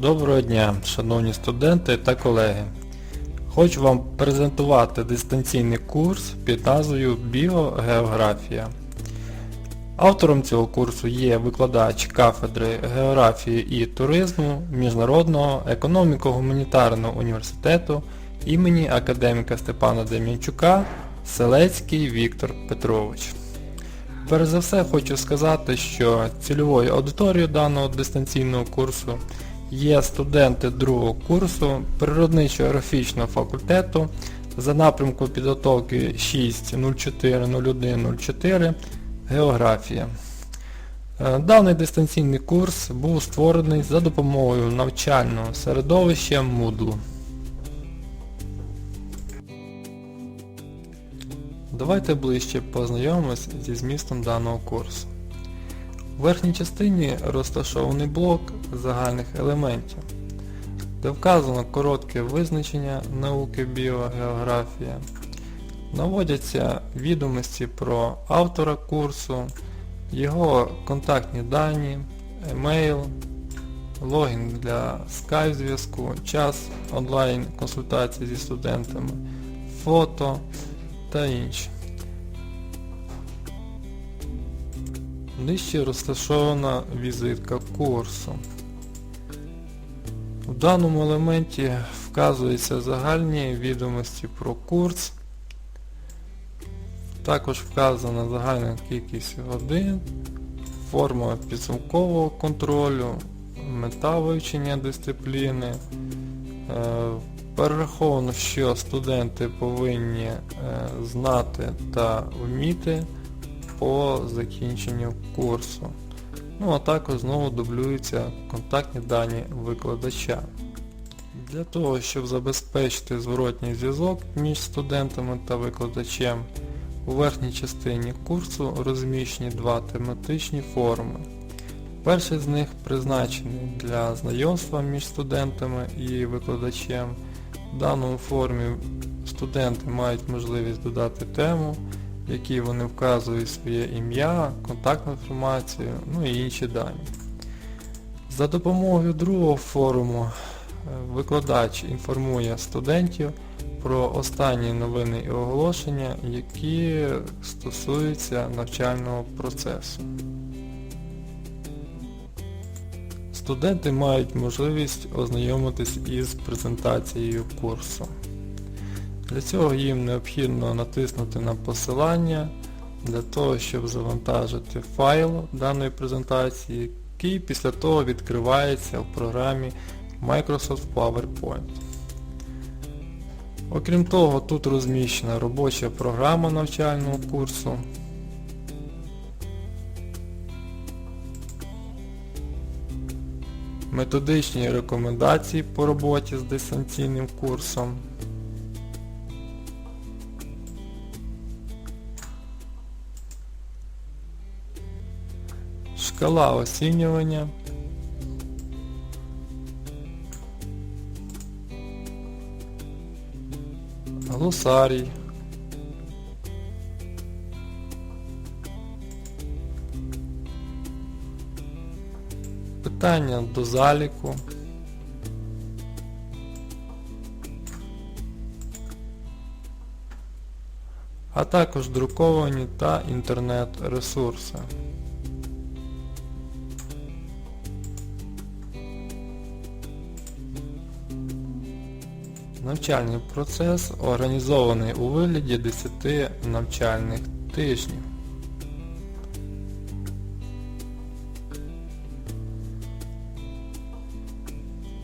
Доброго дня, шановні студенти та колеги. Хочу вам презентувати дистанційний курс під назвою Біогеографія. Автором цього курсу є викладач кафедри географії і туризму Міжнародного економіко-гуманітарного університету імені академіка Степана Дем'янчука Селецький Віктор Петрович. Перш за все хочу сказати, що цільовою аудиторією даного дистанційного курсу є студенти другого курсу природничо-графічного факультету за напрямку підготовки 6.04.01.04 Географія. Е, Даний дистанційний курс був створений за допомогою навчального середовища Moodle. Давайте ближче познайомимось зі змістом даного курсу. У верхній частині розташований блок загальних елементів, де вказано коротке визначення науки біогеографія. Наводяться відомості про автора курсу, його контактні дані, емейл, логін для скайп зв'язку, час онлайн консультацій зі студентами, фото та інші. Нижче розташована візитка курсу. В даному елементі вказуються загальні відомості про курс. Також вказана загальна кількість годин, форма підсумкового контролю, мета вивчення дисципліни. Е, Перераховано, що студенти повинні е, знати та вміти по закінченню курсу. Ну а також знову дублюються контактні дані викладача. Для того, щоб забезпечити зворотній зв'язок між студентами та викладачем, у верхній частині курсу розміщені два тематичні форуми. Перший з них призначений для знайомства між студентами і викладачем. В даному формі студенти мають можливість додати тему, в якій вони вказують своє ім'я, контактну інформацію, ну і інші дані. За допомогою другого форуму е, викладач інформує студентів про останні новини і оголошення, які стосуються навчального процесу. Студенти мають можливість ознайомитись із презентацією курсу. Для цього їм необхідно натиснути на посилання для того, щоб завантажити файл даної презентації, який після того відкривається в програмі Microsoft PowerPoint. Окрім того, тут розміщена робоча програма навчального курсу. Методичні рекомендації по роботі з дистанційним курсом. Шкала оцінювання. Глосарій. Питання до заліку. А також друковані та інтернет-ресурси. Навчальний процес організований у вигляді 10 навчальних тижнів.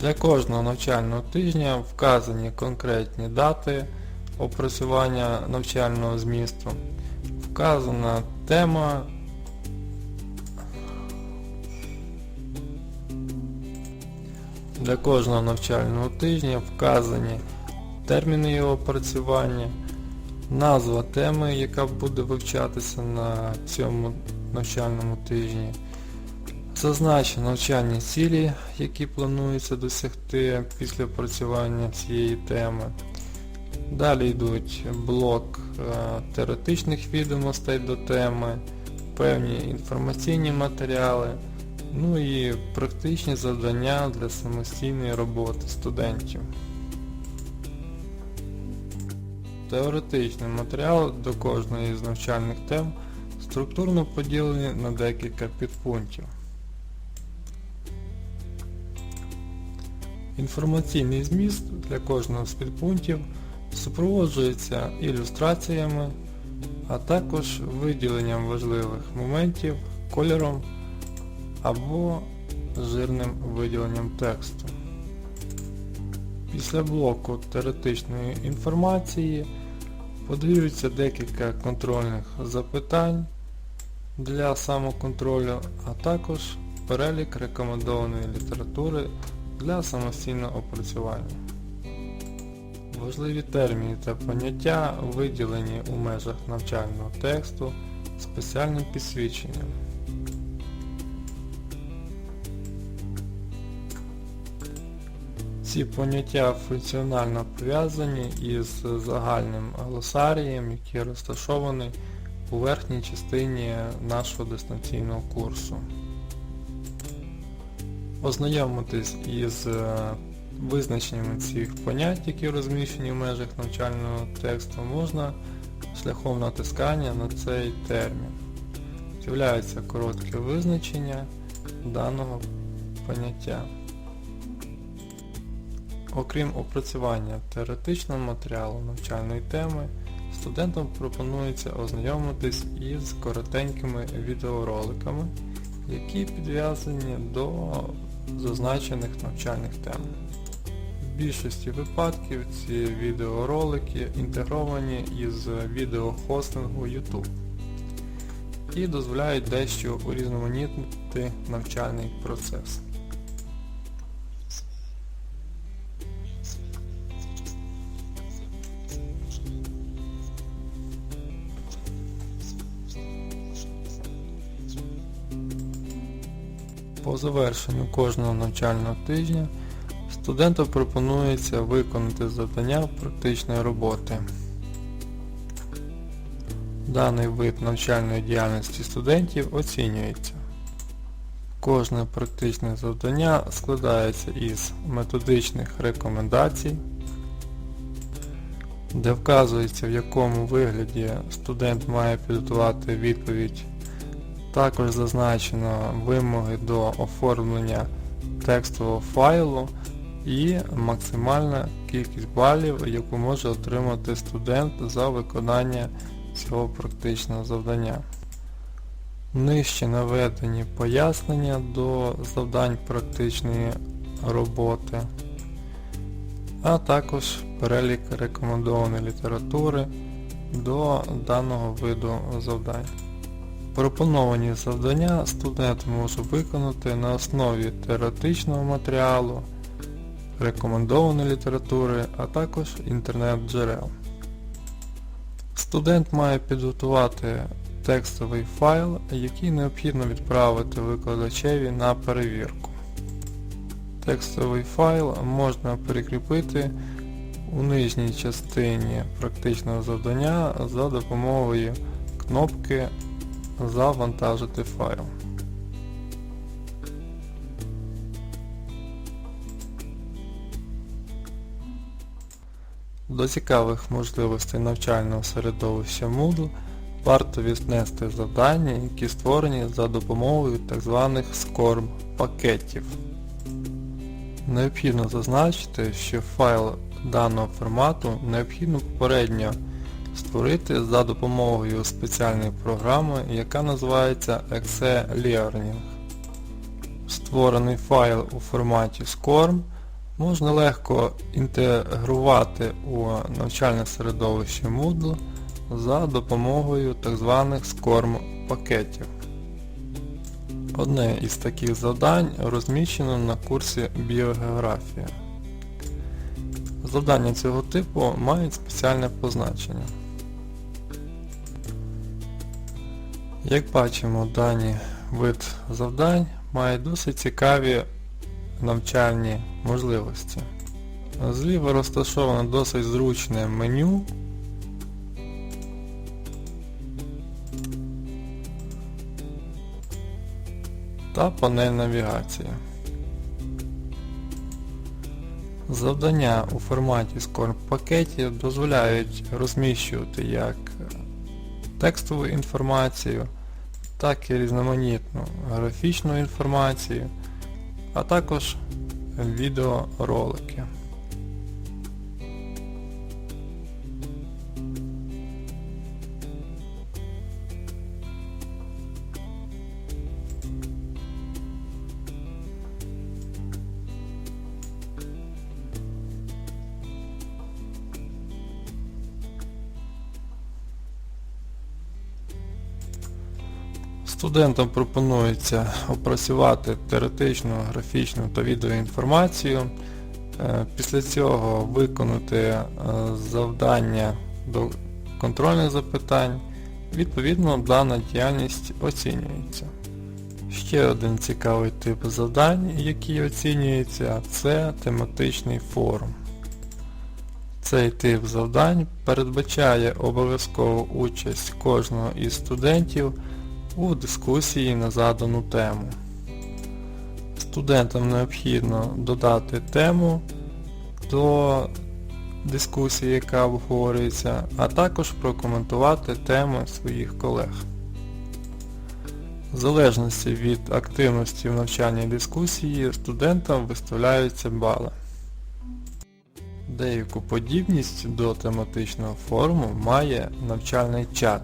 Для кожного навчального тижня вказані конкретні дати опрацювання навчального змісту, вказана тема Для кожного навчального тижня вказані терміни його опрацювання, назва теми, яка буде вивчатися на цьому навчальному тижні, зазначені навчальні цілі, які планується досягти після опрацювання цієї теми. Далі йдуть блок е, теоретичних відомостей до теми, певні інформаційні матеріали, ну і практичні завдання для самостійної роботи студентів. Теоретичний матеріал до кожної з навчальних тем структурно поділений на декілька підпунктів. Інформаційний зміст для кожного з підпунктів супроводжується ілюстраціями, а також виділенням важливих моментів кольором або жирним виділенням тексту. Після блоку теоретичної інформації подаються декілька контрольних запитань для самоконтролю, а також перелік рекомендованої літератури для самостійного опрацювання. Важливі терміни та поняття виділені у межах навчального тексту спеціальним підсвіченням. Ці поняття функціонально пов'язані із загальним глосарієм, який розташований у верхній частині нашого дистанційного курсу. Ознайомитись із е, визначеннями цих понять, які розміщені в межах навчального тексту, можна шляхом натискання на цей термін. З'являється коротке визначення даного поняття. Окрім опрацювання теоретичного матеріалу навчальної теми, студентам пропонується ознайомитись із коротенькими відеороликами, які підв'язані до зазначених навчальних тем. В більшості випадків ці відеоролики інтегровані із відеохостингу YouTube і дозволяють дещо урізноманітнити навчальний процес. По завершенню кожного навчального тижня студенту пропонується виконати завдання практичної роботи. Даний вид навчальної діяльності студентів оцінюється. Кожне практичне завдання складається із методичних рекомендацій, де вказується в якому вигляді студент має підготувати відповідь також зазначено вимоги до оформлення текстового файлу і максимальна кількість балів, яку може отримати студент за виконання цього практичного завдання. Нижче наведені пояснення до завдань практичної роботи, а також перелік рекомендованої літератури до даного виду завдань. Пропоновані завдання студент може виконати на основі теоретичного матеріалу, рекомендованої літератури, а також інтернет-джерел. Студент має підготувати текстовий файл, який необхідно відправити викладачеві на перевірку. Текстовий файл можна прикріпити у нижній частині практичного завдання за допомогою кнопки Завантажити файл. До цікавих можливостей навчального середовища Moodle варто віднести завдання, які створені за допомогою так званих SCORM пакетів. Необхідно зазначити, що файл даного формату необхідно попередньо створити за допомогою спеціальної програми, яка називається Exe Learning. Створений файл у форматі SCORM можна легко інтегрувати у навчальне середовище Moodle за допомогою так званих SCORM пакетів. Одне із таких завдань розміщено на курсі біогеографія. Завдання цього типу мають спеціальне позначення. Як бачимо, дані вид завдань має досить цікаві навчальні можливості. Зліва розташоване досить зручне меню. та панель навігації. Завдання у форматі SCORM пакетів дозволяють розміщувати як текстову інформацію, так і різноманітну графічну інформацію, а також відеоролики. Студентам пропонується опрацювати теоретичну, графічну та відеоінформацію. Е, Після цього виконати е, завдання до контрольних запитань. Відповідно, дана діяльність оцінюється. Ще один цікавий тип завдань, який оцінюється, це тематичний форум. Цей тип завдань передбачає обов'язкову участь кожного із студентів у дискусії на задану тему. Студентам необхідно додати тему до дискусії, яка обговорюється, а також прокоментувати теми своїх колег. В залежності від активності в навчальній дискусії студентам виставляються бали. Деяку подібність до тематичного форуму має навчальний чат.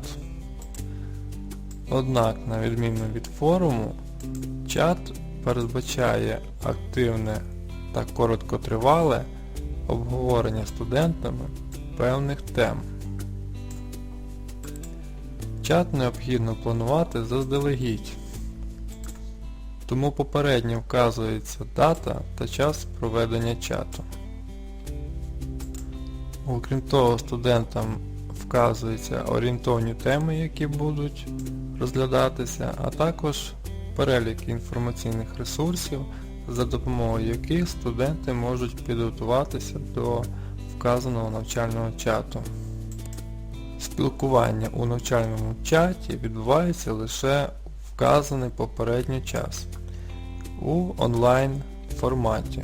Однак, на відміну від форуму, чат передбачає активне та короткотривале обговорення студентами певних тем. Чат необхідно планувати заздалегідь, тому попередньо вказується дата та час проведення чату. Окрім того, студентам вказуються орієнтовні теми, які будуть розглядатися, а також перелік інформаційних ресурсів, за допомогою яких студенти можуть підготуватися до вказаного навчального чату. Спілкування у навчальному чаті відбувається лише у вказаний попередньо час у онлайн форматі.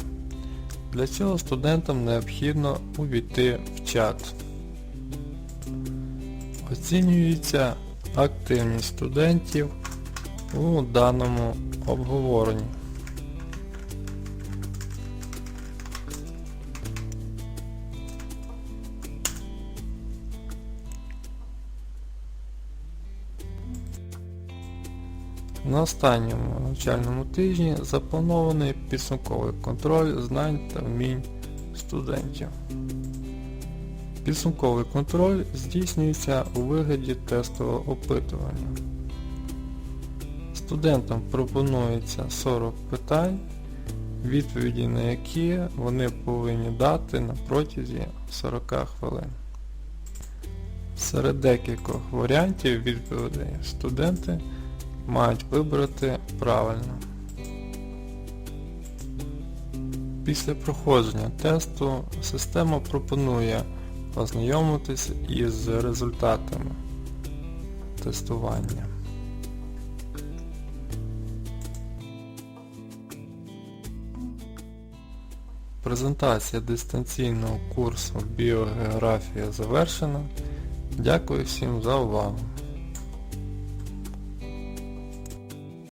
Для цього студентам необхідно увійти в чат. Оцінюється активність студентів у даному обговоренні. На останньому навчальному тижні запланований підсумковий контроль знань та вмінь студентів. Підсумковий контроль здійснюється у вигляді тестового опитування. Студентам пропонується 40 питань, відповіді на які вони повинні дати на протязі 40 хвилин. Серед декількох варіантів відповідей студенти мають вибрати правильно. Після проходження тесту система пропонує ознайомитись із результатами тестування. Презентація дистанційного курсу біогеографія завершена. Дякую всім за увагу.